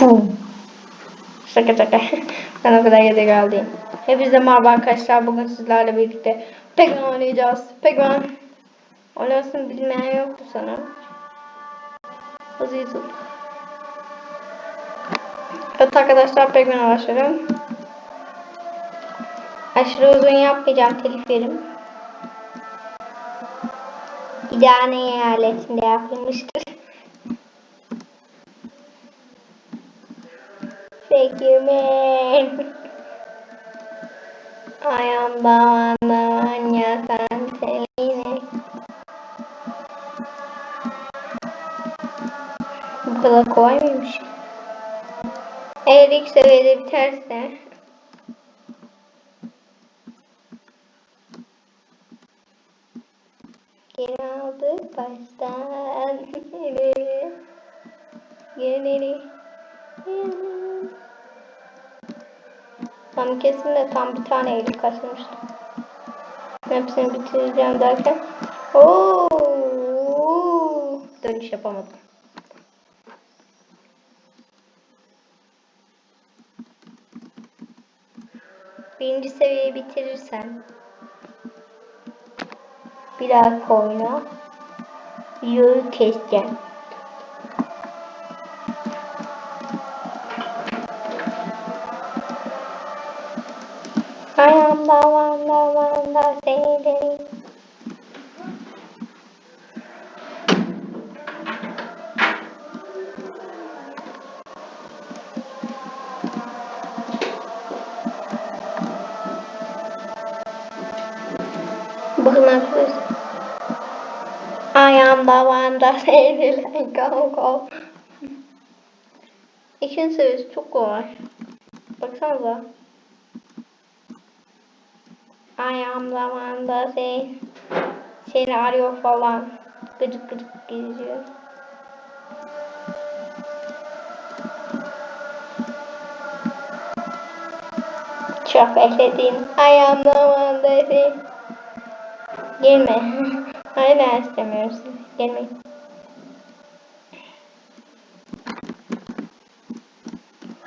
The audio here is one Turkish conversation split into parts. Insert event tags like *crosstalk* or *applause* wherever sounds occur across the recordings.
Boom. Şaka şaka. *laughs* ben o kadar gerizekalı değilim. Hepinize merhaba arkadaşlar. Bugün sizlerle birlikte Pegman oynayacağız. Pegman. Oynasın bilmeyen yoktu sanırım. Hızlı tut. Evet arkadaşlar Pegman'a başlıyorum. Aşırı uzun yapmayacağım telif yerim. İdane eyaletinde yapılmıştır. One you can Selene. Bu kadar kolay mıymış? Eğer ilk seviyede biterse. Geri aldık baştan. İleri geri Tam kesin de tam bir tane elim kaçmıştı. Hepsini bitireceğim derken ooo dönüş yapamadım. Birinci seviyeyi bitirirsem bir dahaki oyuna videoyu keseceğim. Ayağımda vanda vanda seyredeyim. Bakın arkadaşlar. Ayağımda vanda seyredilen kov kov. İkinci seviyesi çok kolay. Baksanıza. Ayağım zamanda şey seni arıyor falan. Gıcık gıcık geziyor. Çok bekledim. Ayağım zamanda şey. Gelme. *laughs* Hala istemiyorsun. Gelme.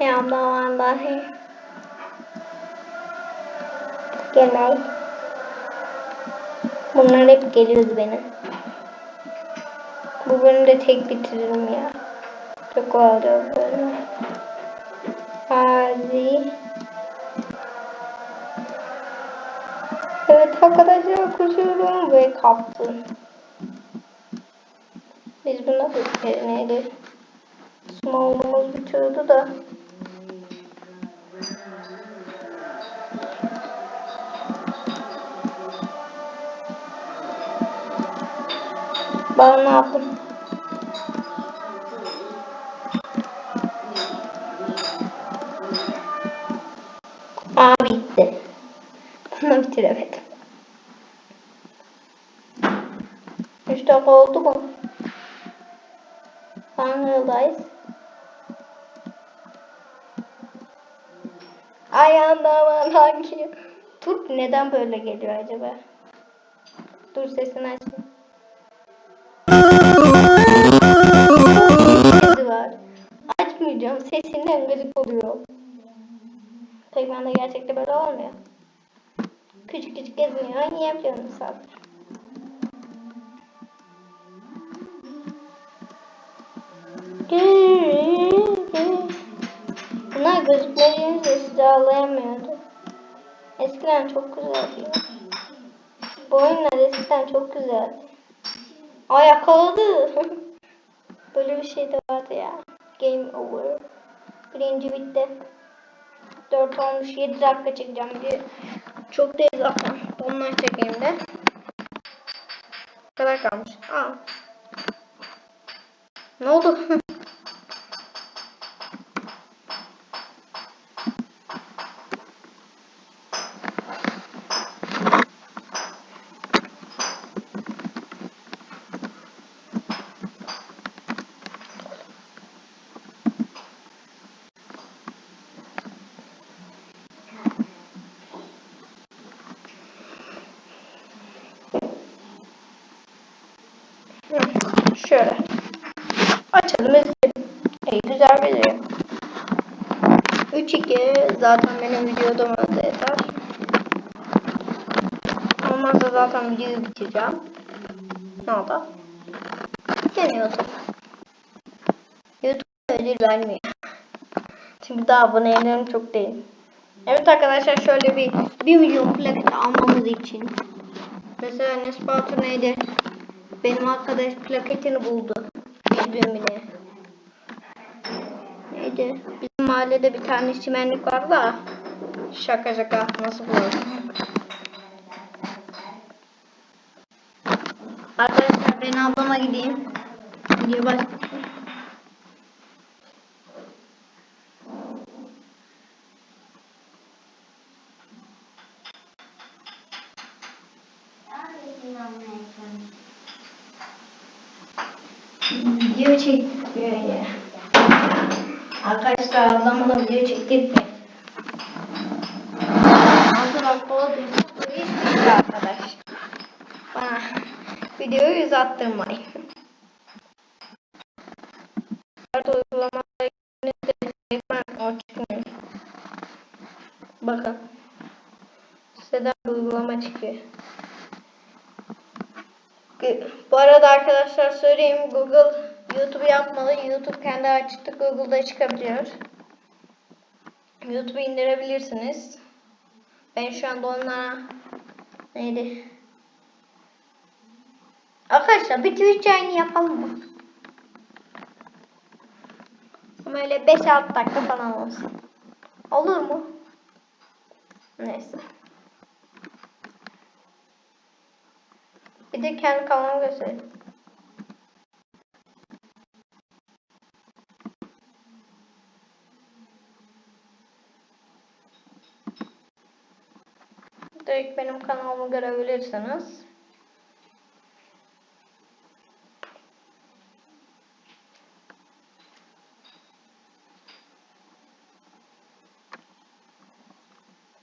Ayağım zamanda şey. Gelmez. Bunlar hep geliyordu beni. Bu bölümde tek bitiririm ya. Çok kolay oluyor bu bölüm. Hadi. Evet arkadaşlar koşuyorum ve kaptım. Biz bunu nasıl neydi? Small'umuz bitiyordu da. Ben ne yaptım? Aa bitti. Bunu bitiremedim. 3 dakika oldu mu? Tanrı'dayız. Ayağında bana ki. Turp neden böyle geliyor acaba? Dur sesini açayım. Oluyor. De gerçekte böyle olmuyor. Küçük küçük gezmiyor. Niye yapıyorsun misafir? Bunlar gözükmediğinizde sizi ağlayamıyordu. Eskiden çok güzeldi. Bu oyunlar eskiden çok güzeldi. Ay yakaladı. *laughs* Böyle bir şey de vardı ya. Game over. Birinci bitti. 4 olmuş 7 dakika çekeceğim diye. Çok değil zaten. Ondan çekeyim de. Bu kadar kalmış. Aa. Ne oldu? *laughs* Şöyle. Açalım izleyelim. İyi güzel bir video. 3-2 zaten benim videoda öyle yeter. Olmazsa zaten videoyu bitireceğim. Ne oldu? Gene YouTube. Ödül vermiyor. Çünkü daha abonelerim çok değil. Evet arkadaşlar şöyle bir 1 milyon plaket almamız için. Mesela Nesbatur neydi? Benim arkadaş plaketini buldu. Bile. Neydi? Bizim mahallede bir tane çimenlik var da. Şaka şaka nasıl bulalım? Arkadaşlar ben ablama gideyim. Video baş... Video çektik böyle. Arkadaşlar ablamla video çektik. Hazır aklıma duyduğunuz hiçbir arkadaş. Bana videoyu yüz attırmayın. Dört uygulamaları o çıkmıyor. Bakın. Size de bir uygulama çıkıyor. Bu arada arkadaşlar söyleyeyim Google YouTube yapmalı. YouTube kendi açtı Google'da çıkabiliyor. YouTube indirebilirsiniz. Ben şu anda onlara neydi? Arkadaşlar bir Twitch yayını yapalım mı? Ama öyle 5-6 dakika falan olsun. Olur mu? Neyse. Bir de kendi kanalımı göstereyim. Direkt benim kanalımı görebilirsiniz.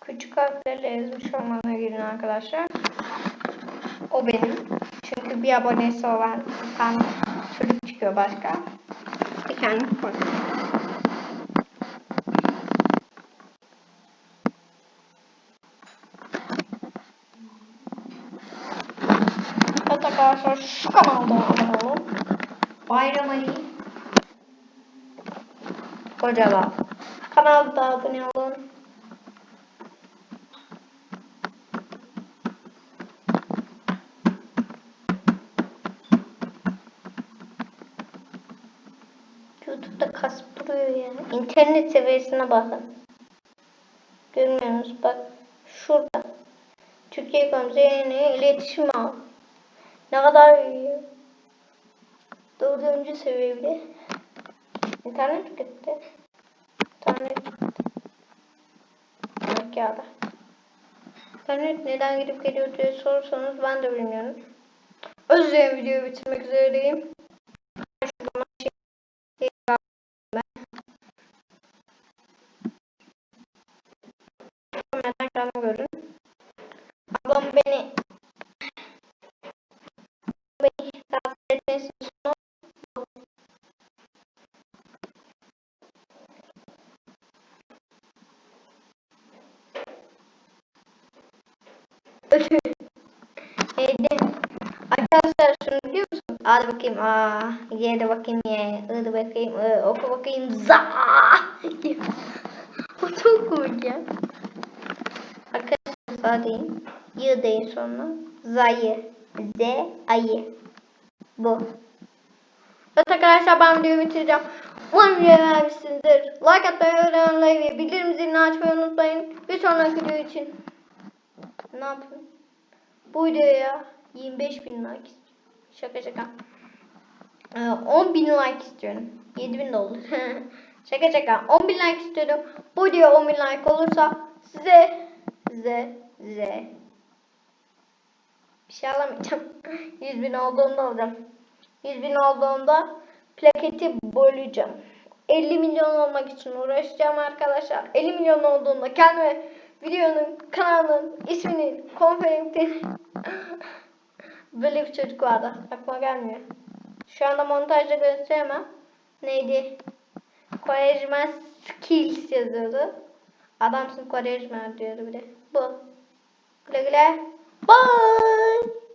Küçük harflerle yazmış olmana girin arkadaşlar. O benim. Çünkü bir abonesi olan bir tane çıkıyor başka. Bir kendim koydum. Evet arkadaşlar şu kanalda olun. Bayram Ali. Kocaman. Kanalda abone olun. YouTube'da kasıp duruyor ya. İnternet seviyesine bakın. Görmüyorsunuz bak. Şurada. Türkiye Gamze iletişim al. Ne kadar iyi. Dördüncü seviye bile. İnternet gitti. İnternet gitti. Demek ya da. İnternet neden gidip geliyor diye sorursanız ben de bilmiyorum. Özleyen videoyu bitirmek üzereyim. Ablam beni Hadi bakayım. Aa, ye de bakayım ye. Hadi bakayım. Ee, oku bakayım. Za. *laughs* o çok komik ya. Arkadaşlar sağ deyin. Y deyin sonra. Zayı. Z ayı. Bu. Evet arkadaşlar ben videoyu bitireceğim. Umarım beğenmişsinizdir. Like atmayı, öğrenmeyi ve bildirim zilini açmayı unutmayın. Bir sonraki video için. Ne yapayım? Bu videoya 25 bin like. Şaka şaka. Ee, 10 bin like istiyorum. 7 bin de olur. *laughs* şaka şaka. 10 bin like istiyorum. Bu video 10 bin like olursa size size size bir şey alamayacağım. *laughs* 100 bin olduğunda alacağım. 100 bin olduğunda plaketi böleceğim. 50 milyon olmak için uğraşacağım arkadaşlar. 50 milyon olduğunda kendime videonun, kanalın ismini, konferansı *laughs* böyle bir çocuk vardı. Aklıma gelmiyor. Şu anda montajda gösteremem. Neydi? Quaresma skills yazıyordu. Adamsın Quaresma diyordu bir de. Bu. Güle güle. Bye.